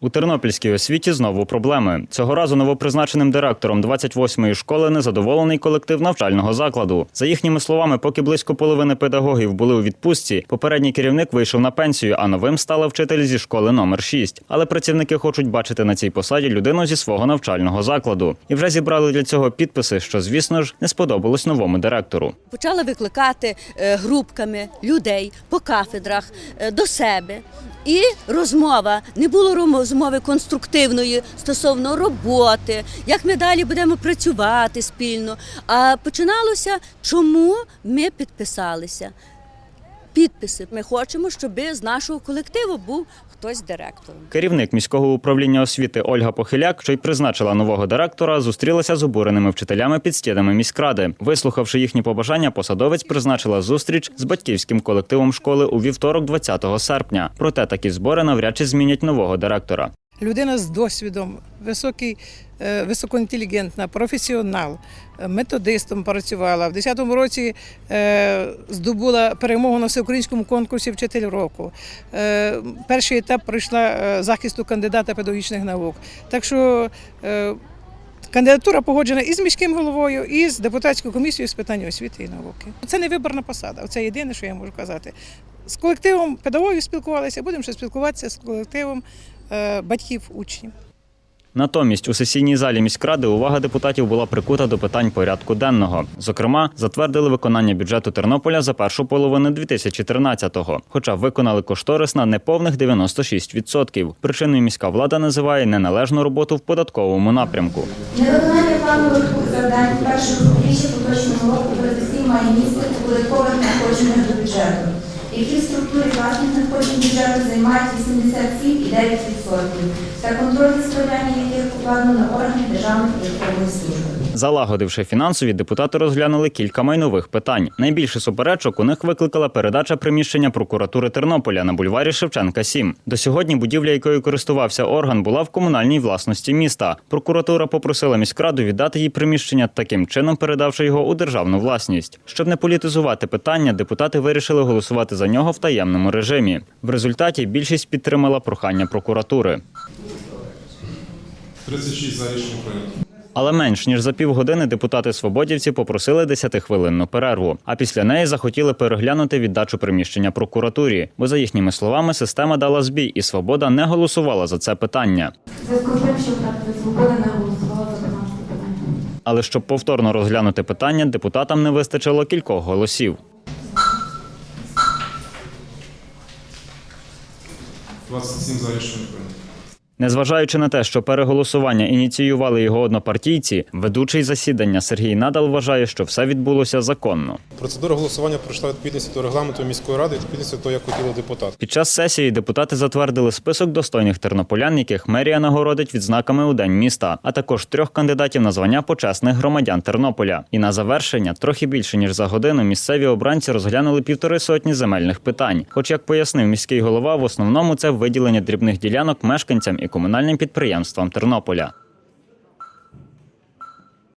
У тернопільській освіті знову проблеми. Цього разу новопризначеним директором 28-ї школи незадоволений колектив навчального закладу. За їхніми словами, поки близько половини педагогів були у відпустці, попередній керівник вийшов на пенсію, а новим стала вчитель зі школи номер 6. Але працівники хочуть бачити на цій посаді людину зі свого навчального закладу. І вже зібрали для цього підписи, що, звісно ж, не сподобалось новому директору. Почала викликати е, групками людей по кафедрах е, до себе. І розмова не було розмови конструктивної стосовно роботи, як ми далі будемо працювати спільно. А починалося, чому ми підписалися. Підписи. Ми хочемо, щоб з нашого колективу був хтось директором. Керівник міського управління освіти Ольга Похиляк, що й призначила нового директора, зустрілася з обуреними вчителями під стінами міськради. Вислухавши їхні побажання, посадовець призначила зустріч з батьківським колективом школи у вівторок, 20 серпня. Проте такі збори навряд чи змінять нового директора. Людина з досвідом, високий, е, високоінтелігентна, професіонал, е, методистом працювала. В 10-му році е, здобула перемогу на всеукраїнському конкурсі Вчитель року. Перший етап пройшла захисту кандидата педагогічних наук. Так що кандидатура погоджена і з міським головою, і з депутатською комісією з питань освіти і науки. Це не виборна посада. Це єдине, що я можу казати. З колективом педагогів спілкувалися, будемо ще спілкуватися з колективом батьків учнів. Натомість у сесійній залі міськради увага депутатів була прикута до питань порядку денного. Зокрема, затвердили виконання бюджету Тернополя за першу половину 2013-го, хоча виконали кошторис на неповних 96%. Причиною міська влада називає неналежну роботу в податковому напрямку. Невиконання планових завдань першого півріччя поточного року передусім має місце у податкових бюджету, які в структурі власних надходжень бюджету займають 87,9%, та контроль справляння яких покладено на органи Державної податкової служби. Залагодивши фінансові, депутати розглянули кілька майнових питань. Найбільше суперечок у них викликала передача приміщення прокуратури Тернополя на бульварі Шевченка 7. До сьогодні будівля, якою користувався орган, була в комунальній власності міста. Прокуратура попросила міськраду віддати їй приміщення, таким чином передавши його у державну власність. Щоб не політизувати питання, депутати вирішили голосувати за нього в таємному режимі. В результаті більшість підтримала прохання прокуратури. 36 за рішення прийнято. Але менш ніж за півгодини депутати свободівці попросили 10-хвилинну перерву. А після неї захотіли переглянути віддачу приміщення прокуратурі. Бо за їхніми словами, система дала збій, і свобода не голосувала за це питання. Зв'язку з тим, що фракція «Свобода» не голосувала за питання. Але щоб повторно розглянути питання, депутатам не вистачило кількох голосів. 27 за рішення прийнято. Незважаючи на те, що переголосування ініціювали його однопартійці, ведучий засідання Сергій Надал вважає, що все відбулося законно. Процедура голосування пройшла відповідності до регламенту міської ради, відповідності до того, як хотіли депутати. Під час сесії депутати затвердили список достойних тернополян, яких мерія нагородить відзнаками у день міста, а також трьох кандидатів на звання почесних громадян Тернополя. І на завершення, трохи більше ніж за годину, місцеві обранці розглянули півтори сотні земельних питань. Хоч, як пояснив міський голова, в основному це виділення дрібних ділянок мешканцям і комунальним підприємствам Тернополя.